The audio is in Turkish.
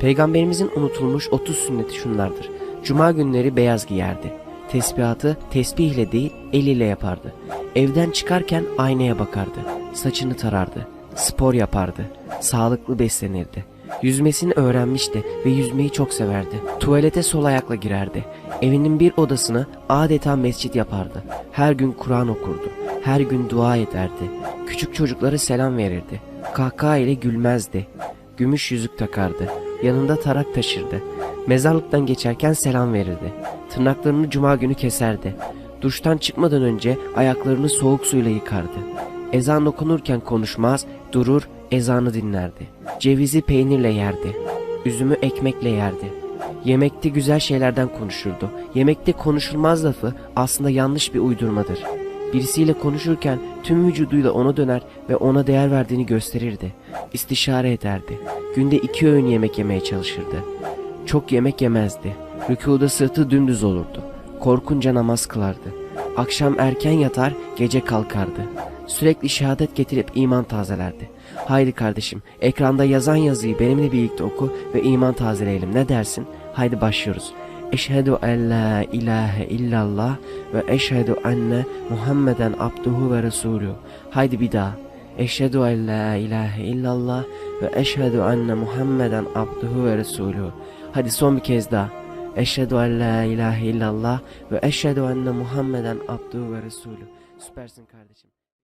Peygamberimizin unutulmuş 30 sünneti şunlardır. Cuma günleri beyaz giyerdi. Tesbihatı tesbihle değil eliyle yapardı. Evden çıkarken aynaya bakardı. Saçını tarardı. Spor yapardı. Sağlıklı beslenirdi. Yüzmesini öğrenmişti ve yüzmeyi çok severdi. Tuvalete sol ayakla girerdi. Evinin bir odasını adeta mescit yapardı. Her gün Kur'an okurdu. Her gün dua ederdi. Küçük çocuklara selam verirdi. Kahkaha ile gülmezdi. Gümüş yüzük takardı. Yanında tarak taşırdı. Mezarlıktan geçerken selam verirdi. Tırnaklarını cuma günü keserdi. Duştan çıkmadan önce ayaklarını soğuk suyla yıkardı. Ezan okunurken konuşmaz, durur, ezanı dinlerdi. Cevizi peynirle yerdi. Üzümü ekmekle yerdi. Yemekte güzel şeylerden konuşurdu. Yemekte konuşulmaz lafı aslında yanlış bir uydurmadır. Birisiyle konuşurken tüm vücuduyla ona döner ve ona değer verdiğini gösterirdi. İstişare ederdi. Günde iki öğün yemek yemeye çalışırdı. Çok yemek yemezdi. Rükuda sırtı dümdüz olurdu. Korkunca namaz kılardı. Akşam erken yatar, gece kalkardı. Sürekli şehadet getirip iman tazelerdi. Haydi kardeşim, ekranda yazan yazıyı benimle birlikte oku ve iman tazeleyelim. Ne dersin? Haydi başlıyoruz. Eşhedü en la ilahe illallah ve eşhedü enne Muhammeden abduhu ve resulü. Haydi bir daha. Eşhedü en la ilahe illallah ve eşhedü enne Muhammeden abduhu ve resulü. Hadi son bir kez daha. Eşhedü en la ilahe illallah ve eşhedü enne Muhammeden abduhu ve resulü. Süpersin kardeşim.